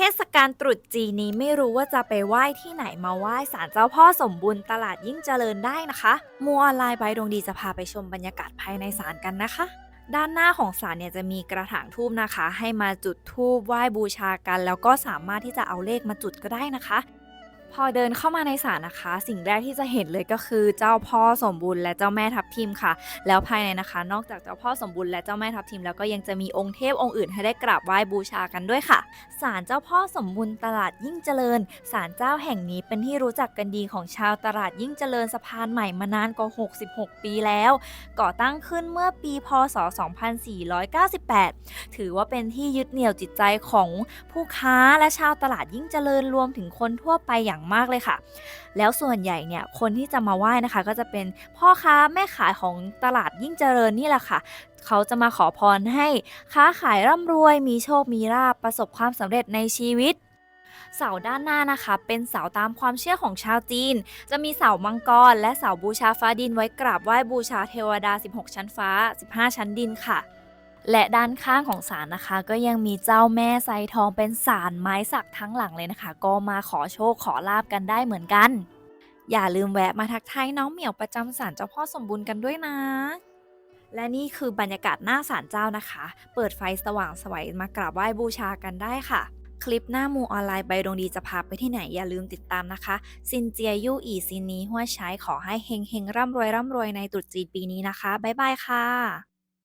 ทศกาลตรุษจีนนี้ไม่รู้ว่าจะไปไหว้ที่ไหนมาไหว้ศาลเจ้าพ่อสมบูรณ์ตลาดยิ่งเจริญได้นะคะมัวออนไลน์ใบดวงดีจะพาไปชมบรรยากาศภายในศาลกันนะคะ ด้านหน้าของศาลเนี่ยจะมีกระถางทูบนะคะ ให้มาจุดทูบไหว้บูชากัน แล้วก็สามารถที่จะเอาเลขมาจุดก็ได้นะคะ พอเดินเข้ามาในศาลนะคะ สิ่งแรกที่จะเห็นเลยก็คือเจ้าพ่อสมบูรณ์และเจ้าแม่ทับทิมค่ะ แล้วภายในนะคะ นอกจากเจ้าพ่อสมบูรณ์และเจ้าแม่ทับทิมแล้วก็ยังจะมีองค์เทพองค์อื่นให้ได้กราบไหว้บูชากันด้วยค่ะศาลเจ้าพ่อสมบูรณ์ตลาดยิ่งเจริญศาลเจ้าแห่งนี้เป็นที่รู้จักกันดีของชาวตลาดยิ่งเจริญสะพานใหม่มานานกว่า 66 ปีแล้ว ก่อตั้งขึ้นเมื่อปีพศ 2498 ถือว่าเป็นที่ยึดเหนี่ยวจิตใจของผู้ค้าและชาวตลาดยิ่งเจริญรวมถึงคนทั่วไปอย่างมากเลยค่ะ แล้วส่วนใหญ่เนี่ยคนที่จะมาไหว้นะคะ ก็จะเป็นพ่อค้าแม่ขายของตลาดยิ่งเจริญนี่แหละค่ะ เขาจะมาขอพรให้ค้าขายร่ำรวย มีโชคมีลาภประสบความสำเร็จในชีวิตเสาด้านหน้านะคะ เป็นเสาตามความเชื่อของชาวจีน จะมีเสามังกร และเสาบูชาฟ้าดินไว้กราบไหว้บูชาเทวดา 16 ชั้นฟ้า 15 ชั้นดินค่ะ และด้านข้างของศาลนะคะ ก็ยังมีเจ้าแม่ไซทองเป็นศาลไม้สักทั้งหลังเลยนะคะ ก็มาขอโชคขอลาบกันได้เหมือนกัน อย่าลืมแวะมาทักทายน้องเหมียวประจำศาลเจ้าพ่อสมบูรณ์กันด้วยนะและนี่คือบรรยากาศหน้าศาลเจ้านะคะ เปิดไฟสว่างสวยมากราบไหว้บูชากันได้ค่ะ คลิปหน้ามูออนไลน์ใบดวงดีจะพาไปที่ไหนอย่าลืมติดตามนะคะ ซินเจียยู่อีซินนี้หัวใช้ขอให้เฮงเฮงร่ำรวยร่ำรวยในตรุษจีนปีนี้นะคะ บ๊ายบายค่ะ